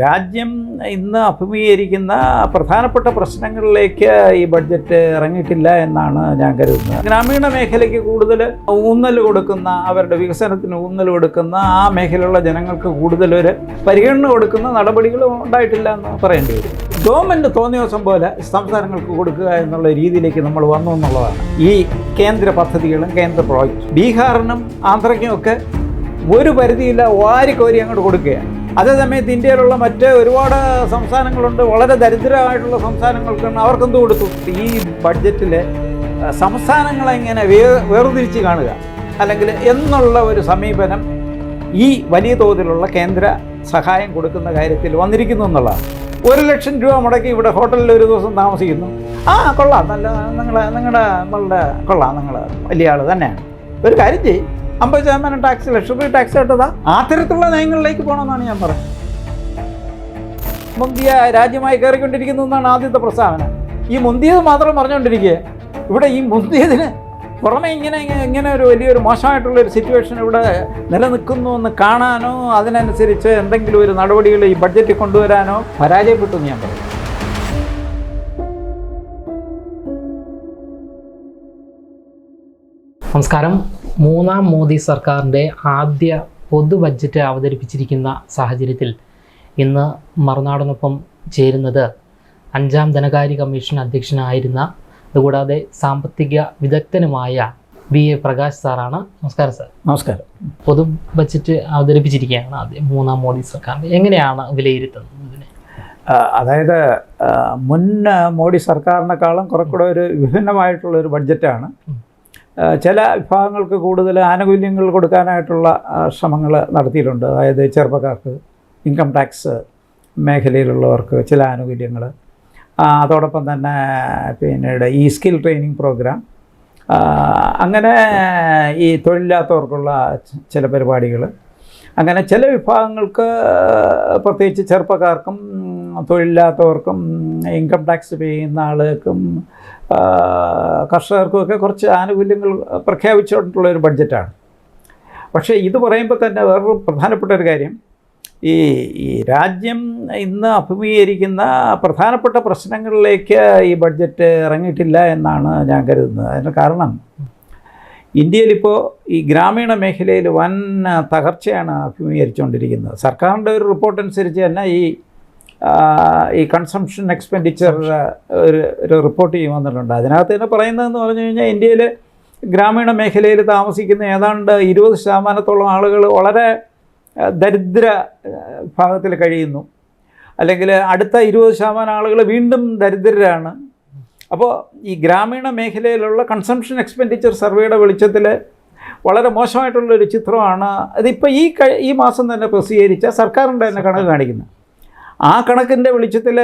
രാജ്യം ഇന്ന് അഭിമുഖീകരിക്കുന്ന പ്രധാനപ്പെട്ട പ്രശ്നങ്ങളിലേക്ക് ഈ ബഡ്ജറ്റ് ഇറങ്ങിയിട്ടില്ല എന്നാണ് ഞാൻ കരുതുന്നത്. ഗ്രാമീണ മേഖലയ്ക്ക് കൂടുതൽ ഊന്നൽ കൊടുക്കുന്ന അവരുടെ വികസനത്തിന് ഊന്നൽ കൊടുക്കുന്ന ആ മേഖലയിലുള്ള ജനങ്ങൾക്ക് കൂടുതൽ ഒരു പരിഗണന കൊടുക്കുന്ന നടപടികൾ ഉണ്ടായിട്ടില്ല എന്ന് പറയേണ്ടി വരും. ഗവൺമെന്റ് തോന്നിയ ദിവസം പോലെ സംസ്ഥാനങ്ങൾക്ക് കൊടുക്കുക എന്നുള്ള രീതിയിലേക്ക് നമ്മൾ വന്നു എന്നുള്ളതാണ്. ഈ കേന്ദ്ര പദ്ധതികളും കേന്ദ്ര പ്രോജക്റ്റ്. ബീഹാറിനും ആന്ധ്രയ്ക്കും ഒക്കെ ഒരു പരിധിയില്ല വാരിക്കോരി അങ്ങോട്ട് കൊടുക്കുകയാണ്. അതേസമയത്ത് ഇന്ത്യയിലുള്ള മറ്റ് ഒരുപാട് സംസ്ഥാനങ്ങളുണ്ട്. വളരെ ദരിദ്രമായിട്ടുള്ള സംസ്ഥാനങ്ങൾക്കാണ് അവർക്കെന്ത് കൊടുത്തു? ഈ ബഡ്ജറ്റിൽ സംസ്ഥാനങ്ങളെ ഇങ്ങനെ വേ വേർതിരിച്ച് കാണുക. അല്ലെങ്കിൽ എന്നുള്ള ഒരു സമീപനം ഈ വലിയ തോതിലുള്ള കേന്ദ്ര സഹായം കൊടുക്കുന്ന കാര്യത്തിൽ വന്നിരിക്കുന്നു എന്നുള്ളതാണ്. ഒരു ലക്ഷം രൂപ മുടക്കി ഇവിടെ ഹോട്ടലിൽ ഒരു ദിവസം താമസിക്കുന്നു. ആ കൊള്ളാം. നല്ല നിങ്ങളെ നിങ്ങളുടെ നമ്മളുടെ കൊള്ളാം. നിങ്ങൾ വലിയ ആൾ തന്നെയാണ്. ഒരു കാര്യം ചെയ്യും. അമ്പത് ശതമാനം ടാക്സ് ലക്ഷറി ടാക്സ് ആയിട്ടതാ ആ തരത്തിലുള്ള നയങ്ങളിലേക്ക് പോകണമെന്നാണ് ഞാൻ പറയുന്നത്. മുന്തിയ രാജ്യമായി കയറിക്കൊണ്ടിരിക്കുന്നു എന്നാണ് ആദ്യത്തെ പ്രസ്താവന. ഈ മുന്തിയത് മാത്രം പറഞ്ഞുകൊണ്ടിരിക്കുക ഇവിടെ ഈ മുന്തിയതിന് പുറമെ ഇങ്ങനെ ഇങ്ങനെ ഒരു വലിയൊരു മോശമായിട്ടുള്ള ഒരു സിറ്റുവേഷൻ ഇവിടെ നിലനിൽക്കുന്നു എന്ന് കാണാനോ അതിനനുസരിച്ച് എന്തെങ്കിലും ഒരു നടപടികൾ ഈ ബഡ്ജറ്റിൽ കൊണ്ടുവരാനോ പരാജയപ്പെട്ടു ഞാൻ പറയും. നമസ്കാരം. മൂന്നാം മോദി സർക്കാരിന്റെ ആദ്യ പൊതു ബഡ്ജറ്റ് അവതരിപ്പിച്ചിരിക്കുന്ന സാഹചര്യത്തിൽ ഇന്ന് മറുനാടനൊപ്പം ചേരുന്നത് അഞ്ചാം ധനകാര്യ കമ്മീഷൻ അധ്യക്ഷനായിരുന്ന അതുകൂടാതെ സാമ്പത്തിക വിദഗ്ധനുമായ വി എ പ്രകാശ് സാറാണ്. നമസ്കാരം സാർ. നമസ്കാരം. പൊതു ബഡ്ജറ്റ് അവതരിപ്പിച്ചിരിക്കുകയാണ് ആദ്യം മൂന്നാം മോദി സർക്കാരിന്റെ. എങ്ങനെയാണ് വിലയിരുത്തുന്നത് ഇതിനെ? അതായത് മുൻ മോഡി സർക്കാരിനേക്കാളും കുറെക്കൂടെ ഒരു വിഭിന്നമായിട്ടുള്ള ഒരു ബഡ്ജറ്റാണ് ചില വിഭാഗങ്ങൾക്ക് കൂടുതൽ ആനുകൂല്യങ്ങൾ കൊടുക്കാനായിട്ടുള്ള ശ്രമങ്ങൾ നടത്തിയിട്ടുണ്ട്. അതായത് ചെറുപ്പക്കാർക്ക് ഇൻകം ടാക്സ് മേഖലയിലുള്ളവർക്ക് ചില ആനുകൂല്യങ്ങൾ. അതോടൊപ്പം തന്നെ പിന്നീട് ഈ സ്കിൽ ട്രെയിനിങ് പ്രോഗ്രാം അങ്ങനെ ഈ തൊഴിലില്ലാത്തവർക്കുള്ള ചില പരിപാടികൾ. അങ്ങനെ ചില വിഭാഗങ്ങൾക്ക് പ്രത്യേകിച്ച് ചെറുപ്പക്കാർക്കും തൊഴിലില്ലാത്തവർക്കും ഇൻകം ടാക്സ് പേ ചെയ്യുന്ന ആളുകൾക്കും കർഷകർക്കുമൊക്കെ കുറച്ച് ആനുകൂല്യങ്ങൾ പ്രഖ്യാപിച്ചിട്ടുള്ള ഒരു ബഡ്ജറ്റാണ്. പക്ഷേ ഇത് പറയുമ്പോൾ തന്നെ വേറൊരു പ്രധാനപ്പെട്ട ഒരു കാര്യം. ഈ ഈ രാജ്യം ഇന്ന് അഭിമുഖീകരിക്കുന്ന പ്രധാനപ്പെട്ട പ്രശ്നങ്ങളിലേക്ക് ഈ ബഡ്ജറ്റ് ഇറങ്ങിയിട്ടില്ല എന്നാണ് ഞാൻ കരുതുന്നത്. അതിന് കാരണം ഇന്ത്യയിലിപ്പോൾ ഈ ഗ്രാമീണ മേഖലയിൽ വൻ തകർച്ചയാണ് അഭിമുഖീകരിച്ചുകൊണ്ടിരിക്കുന്നത്. സർക്കാരിന്റെ ഒരു റിപ്പോർട്ട് അനുസരിച്ച് തന്നെ ഈ ഈ കൺസംഷൻ എക്സ്പെൻഡിച്ചർ ഒരു ഒരു റിപ്പോർട്ട് ചെയ്യും വന്നിട്ടുണ്ട്. അതിനകത്ത് തന്നെ പറയുന്നതെന്ന് പറഞ്ഞു കഴിഞ്ഞാൽ ഇന്ത്യയിൽ ഗ്രാമീണ മേഖലയിൽ താമസിക്കുന്ന ഏതാണ്ട് ഇരുപത് ശതമാനത്തോളം ആളുകൾ വളരെ ദരിദ്ര ഭാഗത്തിൽ കഴിയുന്നു. അല്ലെങ്കിൽ അടുത്ത ഇരുപത് ശതമാനം ആളുകൾ വീണ്ടും ദരിദ്രരാണ്. അപ്പോൾ ഈ ഗ്രാമീണ മേഖലയിലുള്ള കൺസംഷൻ എക്സ്പെൻഡിച്ചർ സർവേയുടെ വെളിച്ചത്തിൽ വളരെ മോശമായിട്ടുള്ളൊരു ചിത്രമാണ്. അതിപ്പോൾ ഈ ഈ മാസം തന്നെ പ്രസിദ്ധീകരിച്ച സർക്കാരിന്റെ തന്നെ കണക്ക് കാണിക്കുന്നത്. ആ കണക്കിന്റെ വെളിച്ചത്തിൽ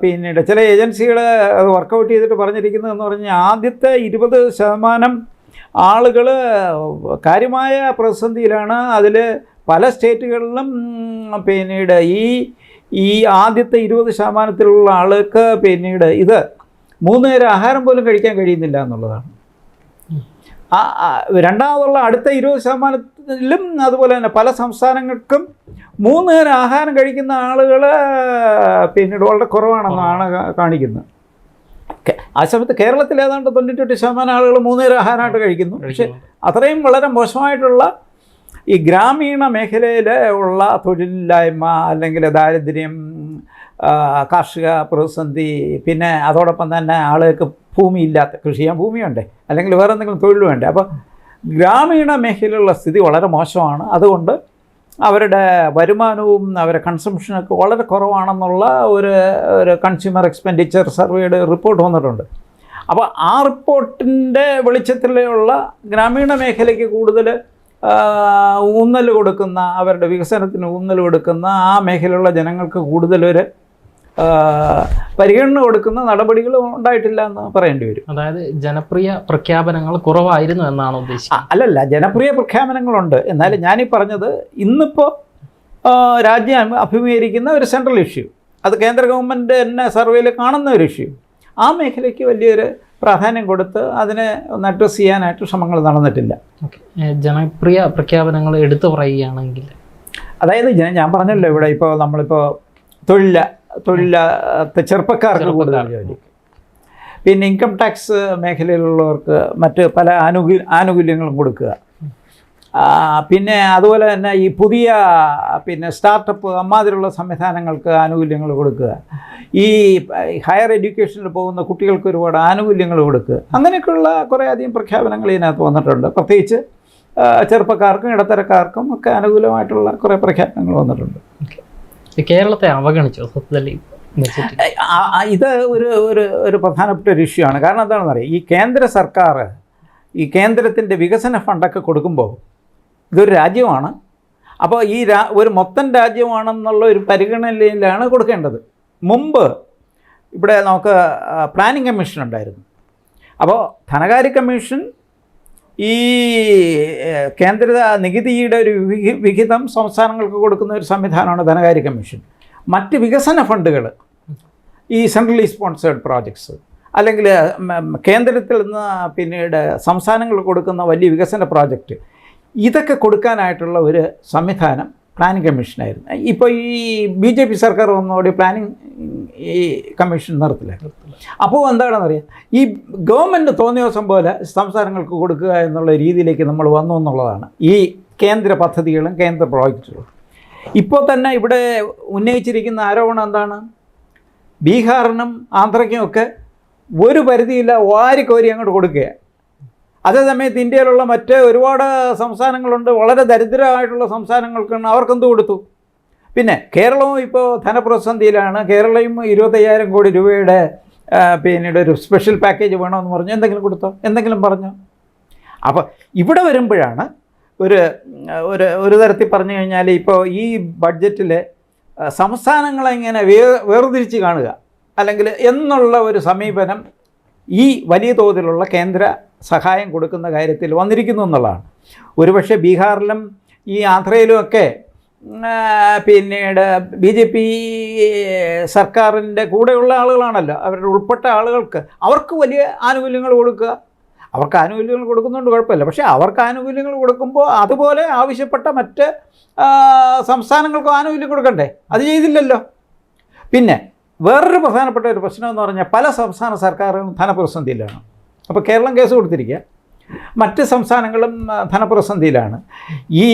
പിന്നീട് ചില ഏജൻസികൾ അത് വർക്കൗട്ട് ചെയ്തിട്ട് പറഞ്ഞിരിക്കുന്നതെന്ന് പറഞ്ഞാൽ ആദ്യത്തെ ഇരുപത് ശതമാനം ആളുകൾ കാര്യമായ പ്രതിസന്ധിയിലാണ്. അതിൽ പല സ്റ്റേറ്റുകളിലും പിന്നീട് ഈ ഈ ആദ്യത്തെ ഇരുപത് ശതമാനത്തിലുള്ള ആൾക്ക് പിന്നീട് ഇത് മൂന്ന് നേരം ആഹാരം പോലും കഴിക്കാൻ കഴിയുന്നില്ല എന്നുള്ളതാണ്. രണ്ടാമതുള്ള അടുത്ത ഇരുപത് ശതമാനത്തിലും അതുപോലെ തന്നെ പല സംസ്ഥാനങ്ങൾക്കും മൂന്ന് നേരം ആഹാരം കഴിക്കുന്ന ആളുകൾ പിന്നീട് വളരെ കുറവാണെന്നാണ് കാണിക്കുന്നത്. ആ സമയത്ത് കേരളത്തിൽ ഏതാണ്ട് തൊണ്ണൂറ്റെട്ട് ശതമാനം ആളുകൾ മൂന്ന് നേരം ആഹാരമായിട്ട് കഴിക്കുന്നു. പക്ഷേ അത്രയും വളരെ മോശമായിട്ടുള്ള ഈ ഗ്രാമീണ മേഖലയിൽ ഉള്ള തൊഴിലില്ലായ്മ അല്ലെങ്കിൽ ദാരിദ്ര്യം കാർഷിക പ്രതിസന്ധി പിന്നെ അതോടൊപ്പം തന്നെ ആളുകൾക്ക് ഭൂമിയില്ലാത്ത കൃഷി ചെയ്യാൻ ഭൂമി വേണ്ടേ അല്ലെങ്കിൽ വേറെ എന്തെങ്കിലും തൊഴിൽ വേണ്ടേ അപ്പോൾ ഗ്രാമീണ മേഖലയിലുള്ള സ്ഥിതി വളരെ മോശമാണ്. അതുകൊണ്ട് അവരുടെ വരുമാനവും അവരുടെ കൺസംഷനൊക്കെ വളരെ കുറവാണെന്നുള്ള ഒരു ഒരു കൺസ്യൂമർ എക്സ്പെൻഡിച്ചർ സർവേയുടെ റിപ്പോർട്ട് വന്നിട്ടുണ്ട്. അപ്പോൾ ആ റിപ്പോർട്ടിന്റെ വെളിച്ചത്തിലുള്ള ഗ്രാമീണ മേഖലയ്ക്ക് കൂടുതൽ ഊന്നൽ കൊടുക്കുന്ന അവരുടെ വികസനത്തിന് ഊന്നൽ കൊടുക്കുന്ന ആ മേഖലയിലുള്ള ജനങ്ങൾക്ക് കൂടുതലൊരു പരിഗണന കൊടുക്കുന്ന നടപടികൾ ഉണ്ടായിട്ടില്ല എന്ന് പറയേണ്ടി വരും. അതായത് ജനപ്രിയ പ്രഖ്യാപനങ്ങൾ കുറവായിരുന്നു എന്നാണ് ഉദ്ദേശിച്ചത് ഉദ്ദേശിക്കുന്നത് അല്ലല്ല ജനപ്രിയ പ്രഖ്യാപനങ്ങളുണ്ട്. എന്നാലും ഞാനീ പറഞ്ഞത് ഇന്നിപ്പോൾ രാജ്യം അഭിമുഖീകരിക്കുന്ന ഒരു സെൻട്രൽ ഇഷ്യൂ അത് കേന്ദ്ര ഗവൺമെന്റ് തന്നെ സർവേയിൽ കാണുന്ന ഒരു ഇഷ്യൂ ആ മേഖലയ്ക്ക് വലിയൊരു പ്രാധാന്യം കൊടുത്ത് അതിനെ ഒന്ന് അഡ്രസ്സ് ചെയ്യാനായിട്ട് ശ്രമങ്ങൾ നടന്നിട്ടില്ല. ഓക്കെ. ജനപ്രിയ പ്രഖ്യാപനങ്ങൾ എടുത്തു പറയുകയാണെങ്കിൽ? അതായത് ഞാൻ ഞാൻ പറഞ്ഞല്ലോ ഇവിടെ ഇപ്പോൾ നമ്മളിപ്പോൾ തൊഴില തൊഴില ചെറുപ്പക്കാർക്ക് കൂടുതൽ. ജോലി. പിന്നെ ഇൻകം ടാക്സ് മേഖലയിലുള്ളവർക്ക് മറ്റ് പല ആനുകൂല്യ ആനുകൂല്യങ്ങളും കൊടുക്കുക. പിന്നെ അതുപോലെ തന്നെ ഈ പുതിയ പിന്നെ സ്റ്റാർട്ടപ്പ് അമ്മാതിരിയുള്ള സംവിധാനങ്ങൾക്ക് ആനുകൂല്യങ്ങൾ കൊടുക്കുക. ഈ ഹയർ എഡ്യൂക്കേഷനിൽ പോകുന്ന കുട്ടികൾക്ക് ഒരുപാട് ആനുകൂല്യങ്ങൾ കൊടുക്കുക. അങ്ങനെയൊക്കെയുള്ള കുറേയധികം പ്രഖ്യാപനങ്ങൾ ഇതിനകത്ത് വന്നിട്ടുണ്ട്. പ്രത്യേകിച്ച് ചെറുപ്പക്കാർക്കും ഇടത്തരക്കാർക്കും ഒക്കെ അനുകൂലമായിട്ടുള്ള കുറേ പ്രഖ്യാപനങ്ങൾ വന്നിട്ടുണ്ട്. കേരളത്തെ അവഗണിച്ചു സത്യത്തിൽ ഇത് ഒരു ഒരു ഒരു പ്രധാനപ്പെട്ട ഒരു ഇഷ്യൂ ആണ്. കാരണം എന്താണെന്ന് അറിയാം? ഈ കേന്ദ്ര സർക്കാർ ഈ കേന്ദ്രത്തിന്റെ വികസന ഫണ്ടൊക്കെ കൊടുക്കുമ്പോൾ ഇതൊരു രാജ്യമാണ്. അപ്പോൾ ഈ രാ ഒരു മൊത്തം രാജ്യമാണെന്നുള്ള ഒരു പരിഗണനയിലാണ് കൊടുക്കേണ്ടത്. മുമ്പ് ഇവിടെ നമുക്ക് പ്ലാനിംഗ് കമ്മീഷൻ ഉണ്ടായിരുന്നു. അപ്പോൾ ധനകാര്യ കമ്മീഷൻ ഈ കേന്ദ്ര നികുതിയുടെ ഒരു വിഹി- വിഹിതം സംസ്ഥാനങ്ങൾക്ക് കൊടുക്കുന്ന ഒരു സംവിധാനമാണ് ധനകാര്യ കമ്മീഷൻ. മറ്റ് വികസന ഫണ്ടുകൾ ഈ സെൻട്രലി സ്പോൺസേഡ് പ്രോജക്ട്സ് അല്ലെങ്കിൽ കേന്ദ്രത്തിൽ നിന്ന് പിന്നീട് സംസ്ഥാനങ്ങൾ കൊടുക്കുന്ന വലിയ വികസന പ്രോജക്റ്റ് ഇതൊക്കെ കൊടുക്കാനായിട്ടുള്ള ഒരു സംവിധാനം പ്ലാനിംഗ് കമ്മീഷനായിരുന്നു ഇപ്പോൾ ഈ ബി ജെ പി സർക്കാർ വന്നോടി പ്ലാനിംഗ് ഈ കമ്മീഷൻ നടത്തില്ല? അപ്പോൾ എന്താണെന്ന് അറിയാം ഈ ഗവൺമെന്റ് തോന്നിയ ദിവസം പോലെ സംസ്ഥാനങ്ങൾക്ക് കൊടുക്കുക എന്നുള്ള രീതിയിലേക്ക് നമ്മൾ വന്നു എന്നുള്ളതാണ്. ഈ കേന്ദ്ര പദ്ധതികളും കേന്ദ്ര പ്രോജക്റ്റുകളും. ഇപ്പോൾ തന്നെ ഇവിടെ ഉന്നയിച്ചിരിക്കുന്ന ആരോപണം എന്താണ്? ബീഹാറിനും ആന്ധ്രയ്ക്കും ഒക്കെ ഒരു പരിധിയില്ല വാരിക്കോരി അങ്ങോട്ട് കൊടുക്കുക. അതേസമയത്ത് ഇന്ത്യയിലുള്ള മറ്റ് ഒരുപാട് സംസ്ഥാനങ്ങളുണ്ട്. വളരെ ദരിദ്രമായിട്ടുള്ള സംസ്ഥാനങ്ങൾക്കാണ് അവർക്കെന്ത് കൊടുത്തു? പിന്നെ കേരളവും ഇപ്പോൾ ധനപ്രതിസന്ധിയിലാണ് കേരളയും ഇരുപത്തയ്യായിരം കോടി രൂപയുടെ പിന്നീട് ഒരു സ്പെഷ്യൽ പാക്കേജ് വേണമെന്ന് പറഞ്ഞു. എന്തെങ്കിലും കൊടുത്തോ? എന്തെങ്കിലും പറഞ്ഞോ? അപ്പോൾ ഇവിടെ വരുമ്പോഴാണ് ഒരു ഒരു ഒരു തരത്തിൽ പറഞ്ഞു കഴിഞ്ഞാൽ ഇപ്പോൾ ഈ ബഡ്ജറ്റിൽ സംസ്ഥാനങ്ങളെ ഇങ്ങനെ വേ വേർതിരിച്ച് കാണുക. അല്ലെങ്കിൽ എന്നുള്ള ഒരു സമീപനം ഈ വലിയ തോതിലുള്ള കേന്ദ്ര സഹായം കൊടുക്കുന്ന കാര്യത്തിൽ വന്നിരിക്കുന്നു എന്നുള്ളതാണ്. ഒരുപക്ഷെ ബീഹാറിലും ഈ ആന്ധ്രയിലുമൊക്കെ പിന്നീട് ബി ജെ പി സർക്കാരിന്റെ കൂടെയുള്ള ആളുകളാണല്ലോ. അവരുടെ ഉൾപ്പെട്ട ആളുകൾക്ക് അവർക്ക് വലിയ ആനുകൂല്യങ്ങൾ കൊടുക്കുക. അവർക്ക് ആനുകൂല്യങ്ങൾ കൊടുക്കുന്നതുകൊണ്ട് കുഴപ്പമില്ല. പക്ഷേ അവർക്ക് ആനുകൂല്യങ്ങൾ കൊടുക്കുമ്പോൾ അതുപോലെ ആവശ്യപ്പെട്ട മറ്റ് സംസ്ഥാനങ്ങൾക്കും ആനുകൂല്യം കൊടുക്കണ്ടേ? അത് ചെയ്തില്ലല്ലോ. പിന്നെ വേറൊരു പ്രധാനപ്പെട്ട ഒരു പ്രശ്നം എന്ന് പറഞ്ഞാൽ പല സംസ്ഥാന സർക്കാരുകളും ധനപ്രതിസന്ധിയിലാണ് അപ്പോൾ കേരളം കേസ് കൊടുത്തിരിക്കുക. മറ്റ് സംസ്ഥാനങ്ങളും ധനപ്രതിസന്ധിയിലാണ് ഈ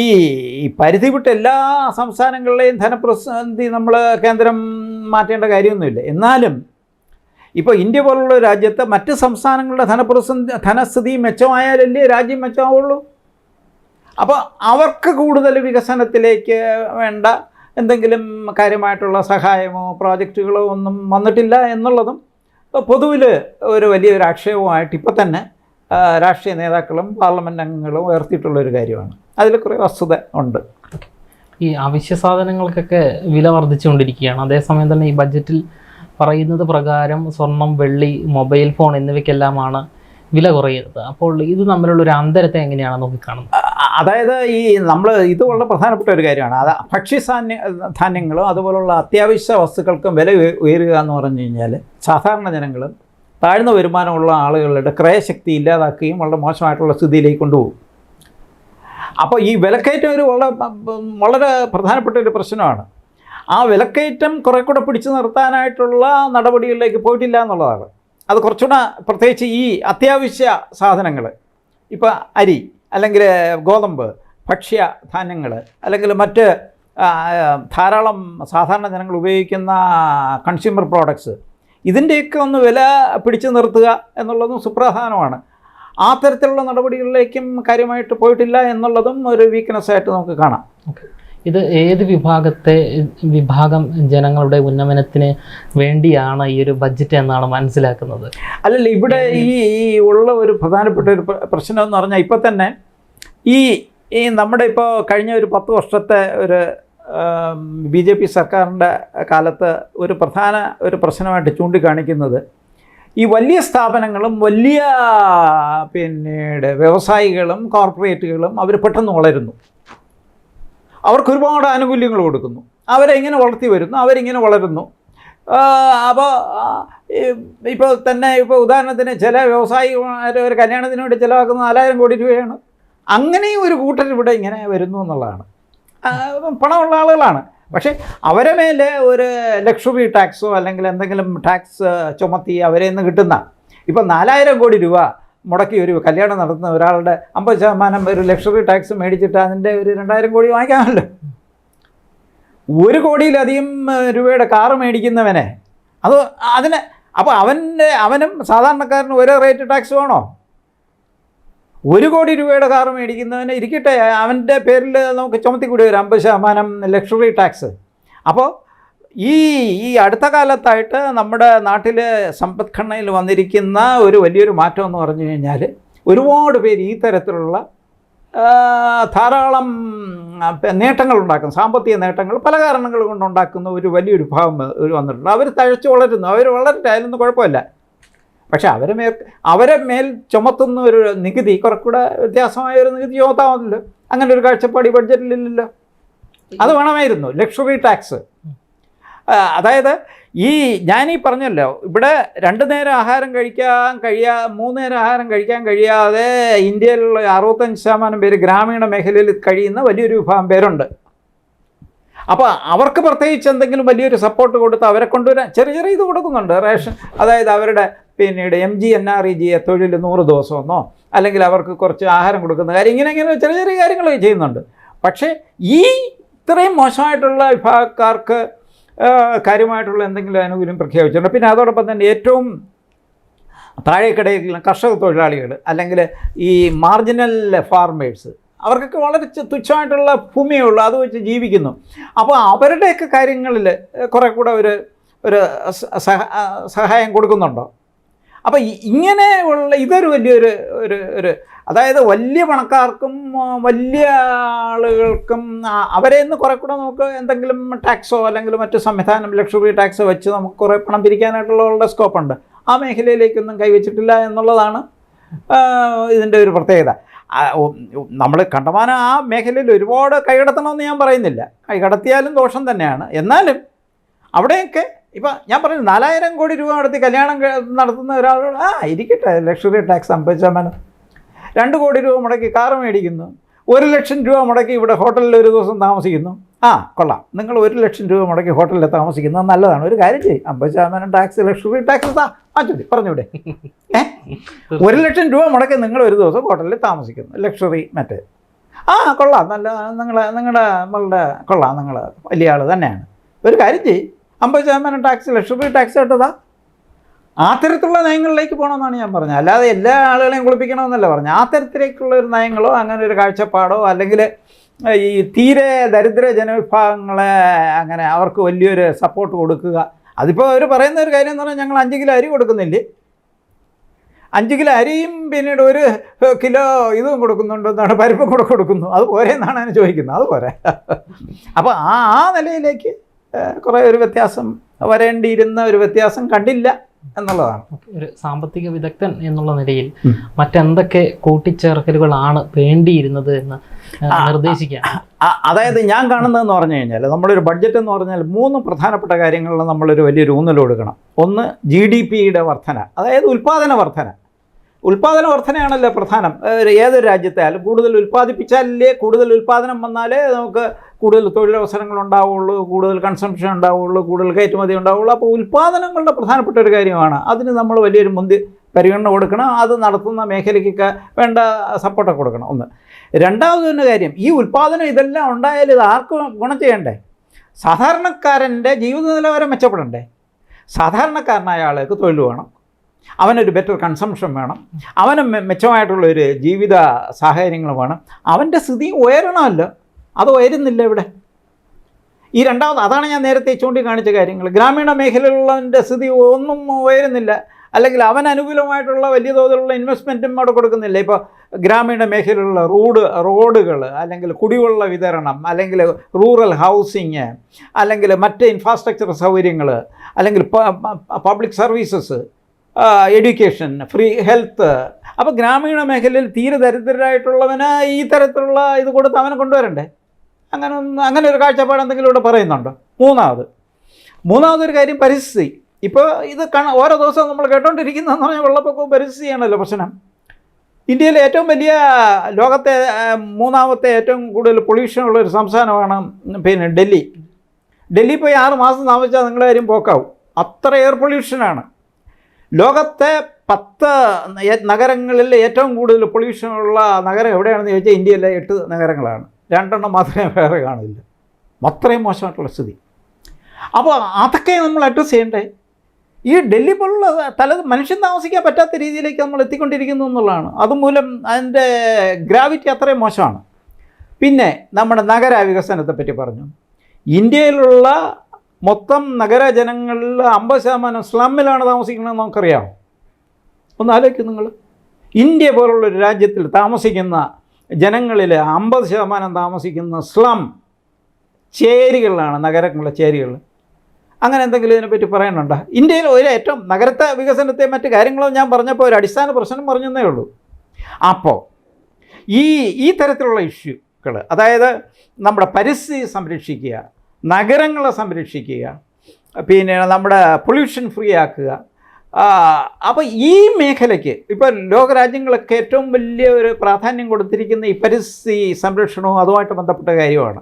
പരിധി വിട്ട് എല്ലാ സംസ്ഥാനങ്ങളിലെയും ധനപ്രതിസന്ധി നമ്മൾ കേന്ദ്രം മാറ്റേണ്ട കാര്യമൊന്നുമില്ല. എന്നാലും ഇപ്പോൾ ഇന്ത്യ പോലുള്ള രാജ്യത്ത് മറ്റ് സംസ്ഥാനങ്ങളുടെ ധനപ്രതിസന്ധി ധനസ്ഥിതി മെച്ചമായാലല്ലേ രാജ്യം മെച്ചമാവുള്ളൂ? അപ്പോൾ അവർക്ക് കൂടുതൽ വികസനത്തിലേക്ക് വേണ്ട എന്തെങ്കിലും കാര്യമായിട്ടുള്ള സഹായമോ പ്രോജക്റ്റുകളോ ഒന്നും വന്നിട്ടില്ല എന്നുള്ളതും പൊതുവിൽ ഒരു വലിയൊരു ആക്ഷേപമായിട്ട് ഇപ്പോൾ തന്നെ രാഷ്ട്രീയ നേതാക്കളും പാർലമെന്റ് അംഗങ്ങളും ഉയർത്തിയിട്ടുള്ള ഒരു കാര്യമാണ്. അതിൽ കുറേ വസ്തുത ഉണ്ട്. ഈ അവശ്യ സാധനങ്ങൾക്കൊക്കെ വില വർദ്ധിച്ചുകൊണ്ടിരിക്കുകയാണ്. അതേസമയം തന്നെ ഈ ബഡ്ജറ്റിൽ പറയുന്നത് പ്രകാരം സ്വർണം വെള്ളി മൊബൈൽ ഫോൺ എന്നിവയ്ക്കെല്ലാമാണ് വില കുറയരുത് അപ്പോൾ ഇത് തമ്മിലുള്ള ഒരു അന്തരത്തെ എങ്ങനെയാണ് നോക്കിക്കാണുന്നത് അതായത് ഈ നമ്മൾ ഇത് വളരെ പ്രധാനപ്പെട്ട ഒരു കാര്യമാണ്. അത് ഭക്ഷ്യസാന്യ ധാന്യങ്ങളും അതുപോലുള്ള അത്യാവശ്യ വസ്തുക്കൾക്കും വില ഉയരുക എന്ന് പറഞ്ഞു കഴിഞ്ഞാൽ സാധാരണ ജനങ്ങളും താഴ്ന്ന വരുമാനമുള്ള ആളുകളുടെ ക്രയശക്തി ഇല്ലാതാക്കുകയും വളരെ മോശമായിട്ടുള്ള സ്ഥിതിയിലേക്ക് കൊണ്ടുപോകും. അപ്പോൾ ഈ വിലക്കയറ്റം ഒരു വളരെ വളരെ പ്രധാനപ്പെട്ട ഒരു പ്രശ്നമാണ്. ആ വിലക്കയറ്റം കുറെ കൂടെ പിടിച്ചു നിർത്താനായിട്ടുള്ള നടപടികളിലേക്ക് പോയിട്ടില്ല എന്നുള്ളതാണ്. അത് കുറച്ചുകൂടെ പ്രത്യേകിച്ച് ഈ അത്യാവശ്യ സാധനങ്ങൾ ഇപ്പോൾ അരി അല്ലെങ്കിൽ ഗോതമ്പ് ഭക്ഷ്യ ധാന്യങ്ങൾ അല്ലെങ്കിൽ മറ്റ് ധാരാളം സാധാരണ ജനങ്ങൾ ഉപയോഗിക്കുന്ന കൺസ്യൂമർ പ്രോഡക്ട്സ് ഇതിന്റെയൊക്കെ ഒന്ന് വില പിടിച്ചു നിർത്തുക എന്നുള്ളതും സുപ്രധാനമാണ്. ആ തരത്തിലുള്ള നടപടികളിലേക്കും കാര്യമായിട്ട് പോയിട്ടില്ല എന്നുള്ളതും ഒരു വീക്ക്നെസ് ആയിട്ട് നമുക്ക് കാണാം. ഇത് ഏത് വിഭാഗത്തെ വിഭാഗം ജനങ്ങളുടെ ഉന്നമനത്തിന് വേണ്ടിയാണ് ഈ ഒരു ബഡ്ജറ്റ് എന്നാണ് മനസ്സിലാക്കുന്നത്? അല്ലല്ല ഇവിടെ ഈ ഉള്ള ഒരു പ്രധാനപ്പെട്ട ഒരു പ്ര- പ്രശ്നം എന്ന് പറഞ്ഞാൽ ഇപ്പോൾ തന്നെ ഈ ഈ നമ്മുടെ ഇപ്പോൾ കഴിഞ്ഞ ഒരു പത്ത് വർഷത്തെ ഒരു ബി ജെ പി സർക്കാരിന്റെ കാലത്ത് ഒരു പ്രധാന ഒരു പ്രശ്നമായിട്ട് ചൂണ്ടിക്കാണിക്കുന്നത് ഈ വലിയ സ്ഥാപനങ്ങളും വലിയ പിന്നീട് വ്യവസായികളും കോർപ്പറേറ്റുകളും അവർ പെട്ടെന്ന് വളരുന്നു. അവർക്ക് ഒരുപാട് ആനുകൂല്യങ്ങൾ കൊടുക്കുന്നു. അവരെ ഇങ്ങനെ വളർത്തി വരുന്നു? അവരിങ്ങനെ വളരുന്നു? അപ്പോൾ ഇപ്പോൾ തന്നെ ഇപ്പോൾ ഉദാഹരണത്തിന് ചില വ്യവസായിമാർ ഒരു കല്യാണത്തിന് വേണ്ടി ചിലവാക്കുന്ന നാലായിരം കോടി രൂപയാണ്. അങ്ങനെയും ഒരു കൂട്ടർ ഇവിടെ ഇങ്ങനെ വരുന്നു എന്നുള്ളതാണ്. പണമുള്ള ആളുകളാണ്. പക്ഷേ അവരെ മേലെ ഒരു ലക്ഷറി ടാക്സോ അല്ലെങ്കിൽ എന്തെങ്കിലും ടാക്സ് ചുമത്തി അവരെ നിന്ന് കിട്ടുന്ന ഇപ്പം നാലായിരം കോടി രൂപ മുടക്കി ഒരു കല്യാണം നടത്തുന്ന ഒരാളുടെ അമ്പത് ശതമാനം ഒരു ലക്ഷറി ടാക്സ് മേടിച്ചിട്ട് അതിന്റെ ഒരു രണ്ടായിരം കോടി വാങ്ങിക്കാമല്ലോ. ഒരു കോടിയിലധികം രൂപയുടെ കാറ് മേടിക്കുന്നവനെ. അത് അതിന് അപ്പോൾ അവന്റെ അവനും സാധാരണക്കാരന് ഒരേ റേറ്റ് ടാക്സ് വേണോ? ഒരു കോടി രൂപയുടെ കാറ് മേടിക്കുന്നവന് ഇരിക്കട്ടെ അവന്റെ പേരിൽ നമുക്ക് ചുമത്തിക്കൂടി ഒരു അമ്പത് ശതമാനം ലക്ഷറി ടാക്സ് അപ്പോൾ ഈ ഈ അടുത്ത കാലത്തായിട്ട് നമ്മുടെ നാട്ടിൽ സമ്പദ്ഘടനയിൽ വന്നിരിക്കുന്ന ഒരു വലിയൊരു മാറ്റം എന്ന് പറഞ്ഞു കഴിഞ്ഞാൽ ഒരുപാട് പേര് ഈ തരത്തിലുള്ള ധാരാളം നേട്ടങ്ങൾ ഉണ്ടാക്കുന്നു. സാമ്പത്തിക നേട്ടങ്ങൾ പല കാരണങ്ങൾ കൊണ്ടുണ്ടാക്കുന്ന ഒരു വലിയൊരു ഭാഗം ഒരു വന്നിട്ടുണ്ട്. അവർ തഴച്ചു വളരുന്നു. അവർ വളരട്ടെ അതിലൊന്നും കുഴപ്പമില്ല. പക്ഷെ അവരെ മേൽ അവരെ മേൽ ചുമത്തുന്ന ഒരു നികുതി കുറച്ചുകൂടെ വ്യത്യാസമായ ഒരു നികുതി ചുമത്താമല്ലോ അങ്ങനെ ഒരു കാഴ്ചപ്പാട് ഈ ബഡ്ജറ്റിലില്ലല്ലോ. അത് വേണമായിരുന്നു. Luxury tax. അതായത് ഈ ഞാനീ പറഞ്ഞല്ലോ ഇവിടെ രണ്ട് നേരം ആഹാരം കഴിക്കാൻ കഴിയാ മൂന്ന് നേരം ആഹാരം കഴിക്കാൻ കഴിയാതെ ഇന്ത്യയിലുള്ള അറുപത്തഞ്ച് ശതമാനം പേര് ഗ്രാമീണ മേഖലയിൽ കഴിയുന്ന വലിയൊരു വിഭാഗം പേരുണ്ട്. അപ്പോൾ അവർക്ക് പ്രത്യേകിച്ച് എന്തെങ്കിലും വലിയൊരു സപ്പോർട്ട് കൊടുത്ത് അവരെ കൊണ്ടുവരാൻ ചെറിയ ചെറിയ ഇത് കൊടുക്കുന്നുണ്ട്. റേഷൻ അതായത് അവരുടെ പിന്നീട് M G N R E G തൊഴിൽ നൂറ് ദിവസമെന്നോ അല്ലെങ്കിൽ അവർക്ക് കുറച്ച് ആഹാരം കൊടുക്കുന്ന കാര്യം ഇങ്ങനെ ഇങ്ങനെ ചെറിയ ചെറിയ കാര്യങ്ങളൊക്കെ ചെയ്യുന്നുണ്ട്. പക്ഷേ ഈ ഇത്രയും മോശമായിട്ടുള്ള വിഭാഗക്കാർക്ക് കാര്യമായിട്ടുള്ള എന്തെങ്കിലും ആനുകൂല്യം പ്രഖ്യാപിച്ചിട്ടുണ്ട്. പിന്നെ അതോടൊപ്പം തന്നെ ഏറ്റവും താഴേക്കിടയിലുള്ള കർഷക തൊഴിലാളികൾ അല്ലെങ്കിൽ ഈ മാർജിനൽ ഫാർമേഴ്സ് അവർക്കൊക്കെ വളരെ തുച്ഛമായിട്ടുള്ള ഭൂമിയേ ഉള്ളൂ അത് വെച്ച് ജീവിക്കുന്നു. അപ്പോൾ അവരുടെയൊക്കെ കാര്യങ്ങളിൽ കുറേ കൂടെ ഒരു ഒരു സഹ- സഹായം കൊടുക്കുന്നുണ്ടോ? അപ്പോൾ ഇങ്ങനെയുള്ള ഇതൊരു വലിയൊരു ഒരു ഒരു അതായത് വലിയ പണക്കാർക്കും വലിയ ആളുകൾക്കും അവരെ ഇന്ന് കുറെ കൂടെ നമുക്ക് എന്തെങ്കിലും ടാക്സോ അല്ലെങ്കിൽ മറ്റു സംവിധാനം ലക്ഷറി ടാക്സോ വെച്ച് നമുക്ക് കുറേ പണം പിരിക്കാനായിട്ടുള്ള സ്കോപ്പുണ്ട് ആ മേഖലയിലേക്കൊന്നും കൈവച്ചിട്ടില്ല എന്നുള്ളതാണ് ഇതിന്റെ ഒരു പ്രത്യേകത. നമ്മൾ കണ്ടമാനം ആ മേഖലയിൽ ഒരുപാട് കൈകടത്തണമെന്ന് ഞാൻ പറയുന്നില്ല. കൈകടത്തിയാലും ദോഷം തന്നെയാണ്. എന്നാലും അവിടെയൊക്കെ ഇപ്പം ഞാൻ പറഞ്ഞു നാലായിരം കോടി രൂപ നടത്തി കല്യാണം നടത്തുന്ന ഒരാളോട് ആ ഇരിക്കട്ടെ ലക്ഷറി ടാക്സ് അമ്പത് ശതമാനം രണ്ട് കോടി രൂപ മുടക്കി കാറ് മേടിക്കുന്നു. ഒരു ലക്ഷം രൂപ മുടക്കി ഇവിടെ ഹോട്ടലിൽ ഒരു ദിവസം താമസിക്കുന്നു. ആ കൊള്ളാം. നിങ്ങൾ ഒരു ലക്ഷം രൂപ മുടക്കി ഹോട്ടലിൽ താമസിക്കുന്നത് നല്ലതാണ്. ഒരു കാര്യം ചെയ്യും. അമ്പത് ശതമാനം ടാക്സ് ലക്ഷറി ടാക്സ് താ മാറ്റി പറഞ്ഞൂടെ ഏ? ഒരു ലക്ഷം രൂപ മുടക്കി നിങ്ങൾ ഒരു ദിവസം ഹോട്ടലിൽ താമസിക്കുന്നു. ലക്ഷറി മറ്റേ. ആ കൊള്ളാം. നല്ല നിങ്ങൾ നിങ്ങളുടെ നമ്മളുടെ കൊള്ളാം. നിങ്ങൾ വലിയ ആൾ തന്നെയാണ്. ഒരു കാര്യം ചെയ്യും. അമ്പത് ശതമാനം ടാക്സ് ലക്ഷറി ടാക്സ് ഇട്ടതാ. ആ തരത്തിലുള്ള നയങ്ങളിലേക്ക് പോകണമെന്നാണ് ഞാൻ പറഞ്ഞത്. അല്ലാതെ എല്ലാ ആളുകളെയും കുളിപ്പിക്കണമെന്നല്ല പറഞ്ഞത്. ആ തരത്തിലേക്കുള്ള ഒരു നയങ്ങളോ അങ്ങനെ ഒരു കാഴ്ചപ്പാടോ അല്ലെങ്കിൽ ഈ തീരെ ദരിദ്ര ജനവിഭാഗങ്ങളെ അങ്ങനെ അവർക്ക് വലിയൊരു സപ്പോർട്ട് കൊടുക്കുക. അതിപ്പോൾ അവർ പറയുന്ന ഒരു കാര്യം എന്ന് പറഞ്ഞാൽ ഞങ്ങൾ അഞ്ച് കിലോ അരി കൊടുക്കുന്നില്ലേ? അഞ്ച് കിലോ അരിയും പിന്നീട് ഒരു കിലോ ഇതും കൊടുക്കുന്നുണ്ട് എന്താണ് പരിപ്പും കൂടെ കൊടുക്കുന്നു. അത് പോരെ എന്നാണ് ഞാൻ ചോദിക്കുന്നത്. അത് അപ്പോൾ ആ ആ നിലയിലേക്ക് കുറേ ഒരു വ്യത്യാസം വരേണ്ടിയിരുന്ന ഒരു വ്യത്യാസം കണ്ടില്ല. എന്നുള്ളതാണ്. ഒരു സാമ്പത്തിക വിദഗ്ധൻ എന്നുള്ള നിലയിൽ. മറ്റെന്തൊക്കെ കൂട്ടിച്ചേർക്കലുകളാണ് വേണ്ടിയിരുന്നത് എന്ന് നിർദ്ദേശിക്കാം അതായത് ഞാൻ കാണുന്നതെന്ന് പറഞ്ഞു കഴിഞ്ഞാൽ നമ്മളൊരു ബഡ്ജറ്റ് എന്ന് പറഞ്ഞാൽ മൂന്ന് പ്രധാനപ്പെട്ട കാര്യങ്ങളിൽ നമ്മളൊരു വലിയൊരു ഊന്നൽ കൊടുക്കണം. ഒന്ന് ജി ഡി പിയുടെ വർധന അതായത് ഉൽപ്പാദന വർധന. ഉൽപ്പാദന വർധനയാണല്ലോ പ്രധാനം. ഏതൊരു രാജ്യത്തായാലും കൂടുതൽ ഉൽപ്പാദിപ്പിച്ചാലേ കൂടുതൽ ഉൽപ്പാദനം വന്നാലേ നമുക്ക് കൂടുതൽ തൊഴിലവസരങ്ങൾ ഉണ്ടാവുള്ളൂ കൂടുതൽ കൺസംഷൻ ഉണ്ടാവുള്ളൂ കൂടുതൽ കയറ്റുമതി ഉണ്ടാവുള്ളൂ. അപ്പോൾ ഉൽപ്പാദനങ്ങളുടെ പ്രധാനപ്പെട്ട ഒരു കാര്യമാണ്. അതിന് നമ്മൾ വലിയൊരു മുന്തി പരിഗണന കൊടുക്കണം. അത് നടത്തുന്ന മേഖലയ്ക്ക് വേണ്ട സപ്പോർട്ടൊക്കെ കൊടുക്കണം. ഒന്ന്. രണ്ടാമത് തന്നെ കാര്യം ഈ ഉൽപ്പാദനം ഇതെല്ലാം ഉണ്ടായാൽ ഇത് ആർക്കും ഗുണം ചെയ്യണ്ടേ? സാധാരണക്കാരന്റെ ജീവിത നിലവാരം മെച്ചപ്പെടണ്ടേ? സാധാരണക്കാരനായ ആൾക്ക് തൊഴിൽ വേണം. അവനൊരു ബെറ്റർ കൺസംഷൻ വേണം. അവന് മെച്ചമായിട്ടുള്ളൊരു ജീവിത സാഹചര്യങ്ങൾ വേണം. അവന്റെ സ്ഥിതി ഉയരണമല്ലോ. അത് ഉയരുന്നില്ല ഇവിടെ. ഈ രണ്ടാമത് അതാണ് ഞാൻ നേരത്തെ ചൂണ്ടിക്കാണിച്ച കാര്യങ്ങൾ. ഗ്രാമീണ മേഖലയിലുള്ളവന്റെ സ്ഥിതി ഒന്നും ഉയരുന്നില്ല. അല്ലെങ്കിൽ അവൻ അനുകൂലമായിട്ടുള്ള വലിയ തോതിലുള്ള ഇൻവെസ്റ്റ്മെന്റും അവിടെ കൊടുക്കുന്നില്ല. ഇപ്പോൾ ഗ്രാമീണ മേഖലയിലുള്ള റോഡ് റോഡുകൾ അല്ലെങ്കിൽ കുടിവെള്ള വിതരണം അല്ലെങ്കിൽ റൂറൽ ഹൗസിങ് അല്ലെങ്കിൽ മറ്റ് ഇൻഫ്രാസ്ട്രക്ചർ സൗകര്യങ്ങൾ അല്ലെങ്കിൽ public services education free health അപ്പോൾ ഗ്രാമീണ മേഖലയിൽ തീരെ ദരിദ്രരായിട്ടുള്ളവന് ഈ തരത്തിലുള്ള ഇത് കൊടുത്ത് അവനെ കൊണ്ടുവരണ്ടേ? അങ്ങനെ അങ്ങനെ ഒരു കാഴ്ചപ്പാട് എന്തെങ്കിലും ഇവിടെ പറയുന്നുണ്ടോ? മൂന്നാമത്. മൂന്നാമതൊരു കാര്യം പരിസ്ഥിതി. ഇപ്പോൾ ഇത് കണ ഓരോ ദിവസവും നമ്മൾ കേട്ടോണ്ടിരിക്കുന്നതെന്ന് പറഞ്ഞാൽ വെള്ളപ്പൊക്കവും പരിസ്ഥിതിയാണല്ലോ പ്രശ്നം. ഇന്ത്യയിലെ ഏറ്റവും വലിയ ലോകത്തെ മൂന്നാമത്തെ ഏറ്റവും കൂടുതൽ പൊല്യൂഷൻ ഉള്ള ഒരു സംസ്ഥാനമാണ് പിന്നെ ഡൽഹി. ഡൽഹി പോയി ആറ് മാസം താമസിച്ചാൽ നിങ്ങളുടെ കാര്യം പോക്കാവും. അത്ര എയർ പൊല്യൂഷനാണ് ലോകത്തെ പത്ത് നഗരങ്ങളിൽ ഏറ്റവും കൂടുതൽ പൊല്യൂഷനുള്ള നഗരം എവിടെയാണെന്ന് ചോദിച്ചാൽ ഇന്ത്യയിലെ എട്ട് നഗരങ്ങളാണ്. രണ്ടെണ്ണം മാത്രമേ വേറെ കാണില്ല അത്രയും മോശമായിട്ടുള്ള സ്ഥിതി. അപ്പോൾ അതൊക്കെ നമ്മൾ അഡ്രസ്സ് ചെയ്യേണ്ടേ? ഈ ഡൽഹി പോലുള്ള തല മനുഷ്യൻ താമസിക്കാൻ പറ്റാത്ത രീതിയിലേക്ക് നമ്മൾ എത്തിക്കൊണ്ടിരിക്കുന്നു എന്നുള്ളതാണ്. അതുമൂലം അതിന്റെ ഗ്രാവിറ്റി അത്രയും മോശമാണ്. പിന്നെ നമ്മുടെ നഗര വികസനത്തെ പറ്റി പറഞ്ഞു. ഇന്ത്യയിലുള്ള മൊത്തം നഗര ജനങ്ങളിൽ അമ്പത് ശതമാനം സ്ലമ്മിലാണ് താമസിക്കുന്നത് നമുക്കറിയാം ഒന്ന് ആലോചിക്കും നിങ്ങൾ. ഇന്ത്യ പോലുള്ള ഒരു രാജ്യത്തിൽ താമസിക്കുന്ന ജനങ്ങളിൽ അമ്പത് ശതമാനം താമസിക്കുന്ന സ്ലം ചേരികളിലാണ് നഗരങ്ങളിലെ ചേരികൾ അങ്ങനെ എന്തെങ്കിലും ഇതിനെപ്പറ്റി പറയാനുണ്ടോ? ഇന്ത്യയിൽ ഒരു ഏറ്റവും നഗരത്തെ വികസനത്തെ മറ്റ് കാര്യങ്ങളോ ഞാൻ പറഞ്ഞപ്പോൾ ഒരു അടിസ്ഥാന പ്രശ്നം പറഞ്ഞതേ ഉള്ളൂ. അപ്പോൾ ഈ ഈ തരത്തിലുള്ള ഇഷ്യൂകൾ അതായത് നമ്മുടെ പരിസ്ഥിതി സംരക്ഷിക്കുക നഗരങ്ങളെ സംരക്ഷിക്കുക പിന്നെ നമ്മുടെ പൊല്യൂഷൻ ഫ്രീ ആക്കുക അപ്പോൾ ഈ മേഖലയ്ക്ക് ഇപ്പോൾ ലോകരാജ്യങ്ങളൊക്കെ ഏറ്റവും വലിയ ഒരു പ്രാധാന്യം കൊടുത്തിരിക്കുന്ന ഈ പരിസ്ഥിതി സംരക്ഷണവും അതുമായിട്ട് ബന്ധപ്പെട്ട കാര്യമാണ്.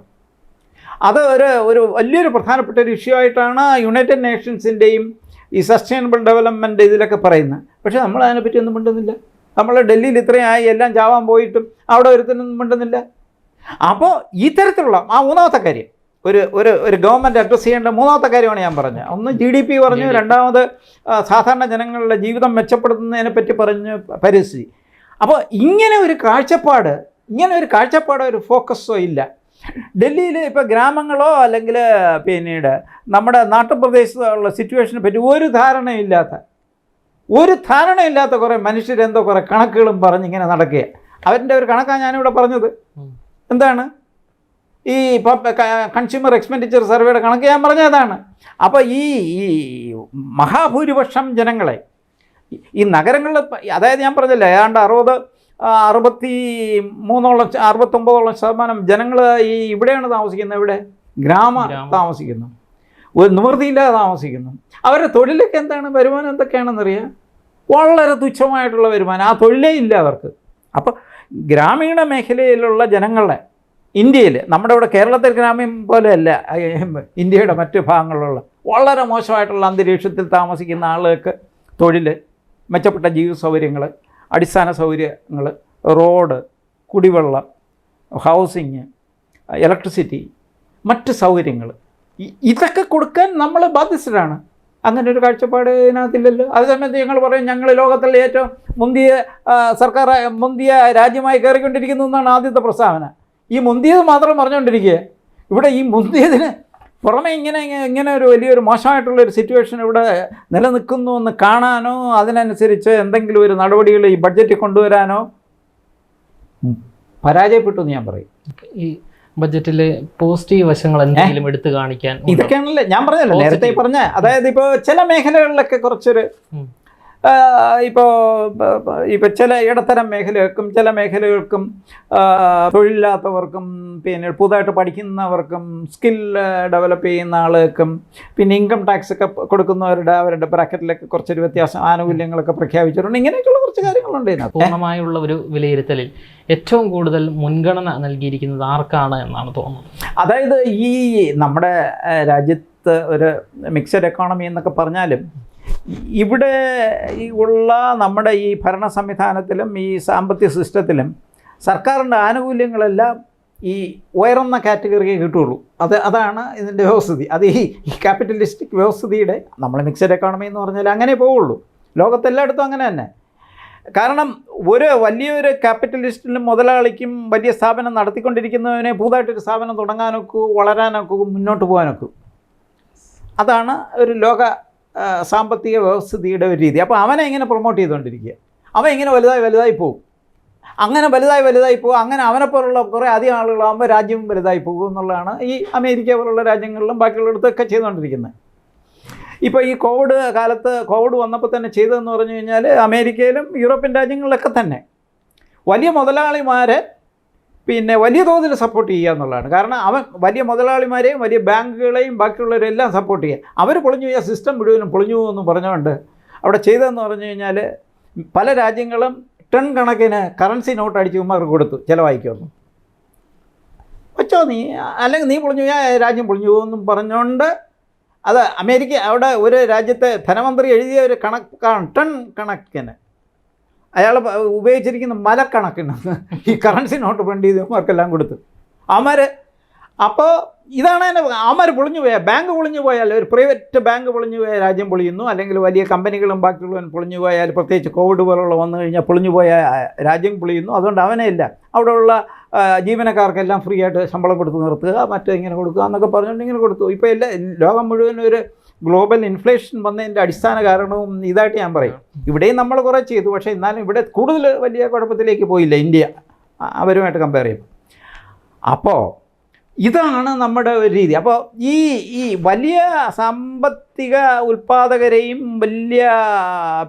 അത് ഒരു ഒരു വലിയൊരു പ്രധാനപ്പെട്ട ഒരു ഇഷ്യൂ ആയിട്ടാണ് യുണൈറ്റഡ് നേഷൻസിന്റെയും ഈ സസ്റ്റൈനബിൾ ഡെവലപ്മെന്റ് ഇതിലൊക്കെ പറയുന്നത്. പക്ഷേ നമ്മൾ അതിനെപ്പറ്റി ഒന്നും മിണ്ടുന്നില്ല. നമ്മൾ ഡൽഹിയിൽ ഇത്രയും ആയി എല്ലാം ചാവാൻ പോയിട്ടും അവിടെ ഒരുത്തിനൊന്നും മിണ്ടുന്നില്ല. അപ്പോൾ ഇത്തരത്തിലുള്ള തരത്തിലുള്ള ആ മൂന്നാമത്തെ കാര്യം ഒരു ഒരു ഒരു ഗവൺമെന്റ് അഡ്രസ്സ് ചെയ്യേണ്ട മൂന്നാമത്തെ കാര്യമാണ് ഞാൻ പറഞ്ഞത്. ഒന്ന് ജി ഡി പി പറഞ്ഞു. രണ്ടാമത് സാധാരണ ജനങ്ങളുടെ ജീവിതം മെച്ചപ്പെടുത്തുന്നതിനെ പറ്റി പറഞ്ഞു പരിസ്ഥിതി അപ്പോൾ ഇങ്ങനെ ഒരു കാഴ്ചപ്പാട് ഇങ്ങനെ ഒരു കാഴ്ചപ്പാടോ ഒരു ഫോക്കസോ ഇല്ല. ഡൽഹിയിൽ ഇപ്പോൾ ഗ്രാമങ്ങളോ അല്ലെങ്കിൽ പിന്നീട് നമ്മുടെ നാട്ടുപ്രദേശത്തുള്ള സിറ്റുവേഷനെ പറ്റി ഒരു ധാരണയില്ലാത്ത ഒരു ധാരണയില്ലാത്ത കുറേ മനുഷ്യരെന്തോ കുറേ കണക്കുകളും പറഞ്ഞ് ഇങ്ങനെ നടക്കുക അവരുടെ ഒരു കണക്കാണ് ഞാനിവിടെ പറഞ്ഞത്. എന്താണ്? ഈ കൺസ്യൂമർ എക്സ്പെൻഡിച്ചർ സർവേയുടെ കണക്ക് ഞാൻ പറഞ്ഞതാണ്. അപ്പോൾ ഈ ഈ മഹാഭൂരിപക്ഷം ജനങ്ങളെ ഈ- നഗരങ്ങളിൽ അതായത് ഞാൻ പറഞ്ഞില്ല ഏതാണ്ട് അറുപത് അറുപത്തി മൂന്നോളം അറുപത്തൊമ്പതോളം ശതമാനം ജനങ്ങൾ ഈ ഇവിടെയാണ് താമസിക്കുന്നത് ഇവിടെ ഗ്രാമ താമസിക്കുന്നു. ഒരു നിവൃത്തിയില്ലാതെ താമസിക്കുന്നു. അവരുടെ തൊഴിലൊക്കെ എന്താണ്? വരുമാനം എന്തൊക്കെയാണെന്നറിയാം? വളരെ തുച്ഛമായിട്ടുള്ള വരുമാനം. ആ തൊഴിലേ ഇല്ല അവർക്ക്. അപ്പോൾ ഗ്രാമീണ മേഖലയിലുള്ള ജനങ്ങളെ ഇന്ത്യയിൽ നമ്മുടെ ഇവിടെ കേരളത്തിൽ ഗ്രാമീൺ പോലെയല്ല ഇന്ത്യയുടെ മറ്റ് ഭാഗങ്ങളിലുള്ള വളരെ മോശമായിട്ടുള്ള അന്തരീക്ഷത്തിൽ താമസിക്കുന്ന ആളുകൾക്ക് തൊഴിൽ മെച്ചപ്പെട്ട ജീവിത സൗകര്യങ്ങൾ അടിസ്ഥാന സൗകര്യങ്ങൾ റോഡ് കുടിവെള്ളം ഹൗസിങ് ഇലക്ട്രിസിറ്റി മറ്റ് സൗകര്യങ്ങൾ. ഇതൊക്കെ കൊടുക്കാൻ നമ്മൾ ബാധ്യസ്ഥരാണ്. അങ്ങനെ ഒരു കാഴ്ചപ്പാട് ഇതിനകത്തില്ലല്ലോ. അതേസമയത്ത് ഞങ്ങൾ പറയും ഞങ്ങൾ ലോകത്തിലെ ഏറ്റവും മുന്തിയ സർക്കാർ മുന്തിയ രാജ്യമായി കയറിക്കൊണ്ടിരിക്കുന്നു എന്നാണ് ആദ്യത്തെ പ്രസ്താവന. ഈ മുന്തിയത് മാത്രം പറഞ്ഞുകൊണ്ടിരിക്കുക ഇവിടെ ഈ മുന്തിയതിന് പുറമെ ഇങ്ങനെ ഇങ്ങനെ- ഒരു വലിയൊരു മോശമായിട്ടുള്ള ഒരു സിറ്റുവേഷൻ ഇവിടെ നിലനിൽക്കുന്നു എന്ന് കാണാനോ അതിനനുസരിച്ച് എന്തെങ്കിലും ഒരു നടപടികൾ ഈ ബഡ്ജറ്റിൽ കൊണ്ടുവരാനോ പരാജയപ്പെട്ടു എന്ന് ഞാൻ പറയും ഈ ബഡ്ജറ്റിലെ പോസിറ്റീവ് വശങ്ങൾ എന്തെങ്കിലും എടുത്തു കാണിക്കാൻ? ഇതൊക്കെയാണല്ലേ ഞാൻ പറഞ്ഞല്ലോ നേരത്തെ. പറഞ്ഞ അതായത് ഇപ്പോൾ ചില മേഖലകളിലൊക്കെ കുറച്ചൊരു. ഇപ്പോൾ ഇപ്പോൾ ചില ഇടത്തരം മേഖലകൾക്കും ചില മേഖലകൾക്കും തൊഴിലില്ലാത്തവർക്കും പിന്നെ പുതുതായിട്ട് പഠിക്കുന്നവർക്കും സ്കിൽ ഡെവലപ്പ് ചെയ്യുന്ന ആളുകൾക്കും പിന്നെ ഇൻകം ടാക്സ് ഒക്കെ കൊടുക്കുന്നവരുടെ അവരുടെ ബ്രാക്കറ്റിലൊക്കെ കുറച്ചൊരു വ്യത്യാസം ആനുകൂല്യങ്ങളൊക്കെ പ്രഖ്യാപിച്ചിട്ടുണ്ട്. ഇങ്ങനെയൊക്കെയുള്ള കുറച്ച് കാര്യങ്ങളുണ്ട് ഇതിനകത്ത്. പൂർണമായുള്ള ഒരു വിലയിരുത്തലിൽ ഏറ്റവും കൂടുതൽ മുൻഗണന നൽകിയിരിക്കുന്നത് ആർക്കാണ് എന്നാണ് തോന്നുന്നത്. അതായത് ഈ നമ്മുടെ രാജ്യത്ത് ഒരു മിക്സഡ് എക്കോണമി എന്നൊക്കെ പറഞ്ഞാലും ഇവിടെ ഉള്ള നമ്മുടെ ഈ ഭരണ സംവിധാനത്തിലും ഈ സാമ്പത്തിക സിസ്റ്റത്തിലും സർക്കാരിന്റെ ആനുകൂല്യങ്ങളെല്ലാം ഈ ഉയർന്ന കാറ്റഗറിയെ കിട്ടുള്ളൂ. അത് അതാണ് ഇതിന്റെ വ്യവസ്ഥിതി. അത് ഈ ക്യാപിറ്റലിസ്റ്റിക് വ്യവസ്ഥിതിയുടെ നമ്മൾ മിക്സഡ് എക്കോണമി എന്ന് പറഞ്ഞാൽ അങ്ങനെ പോവുള്ളൂ. ലോകത്തെല്ലായിടത്തും അങ്ങനെ തന്നെ. കാരണം ഒരു വലിയൊരു ക്യാപിറ്റലിസ്റ്റിനും മുതലാളിക്കും വലിയ സ്ഥാപനം നടത്തിക്കൊണ്ടിരിക്കുന്നവനെ പുതുതായിട്ടൊരു സ്ഥാപനം തുടങ്ങാനൊക്കെ വളരാനൊക്കെ മുന്നോട്ട് പോകാനൊക്കെ. അതാണ് ഒരു ലോക സാമ്പത്തിക വ്യവസ്ഥിതിയുടെ ഒരു രീതി. അപ്പോൾ അവനെ എങ്ങനെ പ്രൊമോട്ട് ചെയ്തുകൊണ്ടിരിക്കുക? അവൻ ഇങ്ങനെ വലുതായി വലുതായി പോകും? അങ്ങനെ വലുതായി വലുതായി പോകും. അങ്ങനെ അവനെ പോലുള്ള കുറേ അധികം ആളുകളാകുമ്പോൾ രാജ്യവും വലുതായി പോകും എന്നുള്ളതാണ് ഈ അമേരിക്ക പോലുള്ള രാജ്യങ്ങളിലും ബാക്കിയുള്ളിടത്തൊക്കെ ചെയ്തുകൊണ്ടിരിക്കുന്നത്. ഇപ്പോൾ ഈ കോവിഡ് കാലത്ത് കോവിഡ് വന്നപ്പോൾ തന്നെ ചെയ്തതെന്ന് പറഞ്ഞു കഴിഞ്ഞാൽ അമേരിക്കയിലും യൂറോപ്യൻ രാജ്യങ്ങളിലൊക്കെ തന്നെ. വലിയ മുതലാളിമാരെ പിന്നെ വലിയ തോതിൽ സപ്പോർട്ട് ചെയ്യുക എന്നുള്ളതാണ്. കാരണം അവൻ വലിയ മുതലാളിമാരെയും വലിയ ബാങ്കുകളെയും ബാക്കിയുള്ളവരെല്ലാം സപ്പോർട്ട് ചെയ്യുക. അവർ പൊളിഞ്ഞു പോയാൽ സിസ്റ്റം മുഴുവനും പൊളിഞ്ഞു പോകുമെന്ന് പറഞ്ഞുകൊണ്ട് അവിടെ ചെയ്തതെന്ന് പറഞ്ഞു കഴിഞ്ഞാൽ പല രാജ്യങ്ങളും ടൺ കണക്കിന് കറൻസി നോട്ട് അടിച്ച് ഉമ്മർക്ക് കൊടുത്തു ചിലവായിക്കൊന്നു. വെച്ചോ നീ അല്ലെങ്കിൽ നീ പൊളിഞ്ഞു പോയാൽ രാജ്യം പൊളിഞ്ഞു പോകുമെന്നും പറഞ്ഞുകൊണ്ട് അത് അമേരിക്ക അവിടെ ഒരു രാജ്യത്തെ ധനമന്ത്രി എഴുതിയ ഒരു കണക്കാണ് ടൺ കണക്കിന്. അയാൾ ഉപയോഗിച്ചിരിക്കുന്ന മലക്കണക്കിന് ഈ കറൻസി നോട്ട് പ്രിന്റ് ചെയ്ത് കൊടുത്ത്. അവന്മാർ അപ്പോൾ ഇതാണ് എന്നെ അമർ പൊളിഞ്ഞു പോയാൽ ബാങ്ക് പൊളിഞ്ഞു പോയാൽ ഒരു പ്രൈവറ്റ് ബാങ്ക് പൊളിഞ്ഞു പോയാൽ രാജ്യം പൊളിയുന്നു അല്ലെങ്കിൽ വലിയ കമ്പനികളും ബാക്കിയുള്ളവൻ പൊളിഞ്ഞു പോയാൽ പ്രത്യേകിച്ച് കോവിഡ് പോലുള്ള വന്നു കഴിഞ്ഞാൽ പൊളിഞ്ഞു പോയ രാജ്യം പൊളിയുന്നു. അതുകൊണ്ട് അവനെ ഇല്ല. അവിടെയുള്ള ജീവനക്കാർക്കെല്ലാം ഫ്രീ ആയിട്ട് ശമ്പളം കൊടുത്ത് നിർത്തുക മറ്റേ ഇങ്ങനെ കൊടുക്കുക എന്നൊക്കെ പറഞ്ഞുകൊണ്ട് ഇങ്ങനെ കൊടുത്തു. ഇപ്പോൾ എല്ലാ ലോകം മുഴുവൻ ഒരു ഗ്ലോബൽ ഇൻഫ്ലേഷൻ വന്നതിന്റെ അടിസ്ഥാന കാരണവും ഇതായിട്ട് ഞാൻ പറയും. ഇവിടെയും നമ്മൾ കുറേ ചെയ്തു. പക്ഷേ എന്നാലും ഇവിടെ കൂടുതൽ വലിയ കുഴപ്പത്തിലേക്ക് പോയില്ല ഇന്ത്യ. അവരുമായിട്ട് കമ്പയർ ചെയ്യും. അപ്പോൾ ഇതാണ് നമ്മുടെ ഒരു രീതി. അപ്പോൾ ഈ ഈ വലിയ സാമ്പത്തിക ഉൽപ്പാദകരെയും വലിയ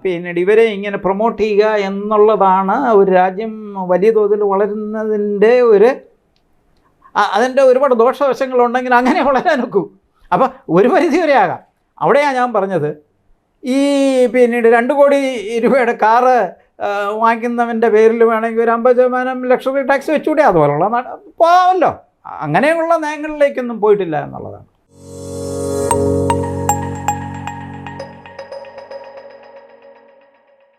പിന്നെ ഇവരെ ഇങ്ങനെ പ്രൊമോട്ട് ചെയ്യുക എന്നുള്ളതാണ് ഒരു രാജ്യം വലിയ തോതിൽ വളരുന്നതിന്റെ ഒരു അതിന്റെ ഒരുപാട് ദോഷവശങ്ങളുണ്ടെങ്കിൽ അങ്ങനെ വളരാനൊക്കൂ അപ്പോൾ ഒരു പരിധി വരെ ആകാം. അവിടെയാണ് ഞാൻ പറഞ്ഞത്. ഈ പിന്നീട് രണ്ട് കോടി രൂപയുടെ കാറ് വാങ്ങിക്കുന്നവന്റെ പേരിൽ വേണമെങ്കിൽ ഒരു അമ്പത് ശതമാനം ലക്ഷറി ടാക്സ് വെച്ചുകൂടെ അതുപോലുള്ള പോകാമല്ലോ അങ്ങനെയുള്ള നയങ്ങളിലേക്കൊന്നും പോയിട്ടില്ല എന്നുള്ളതാണ്.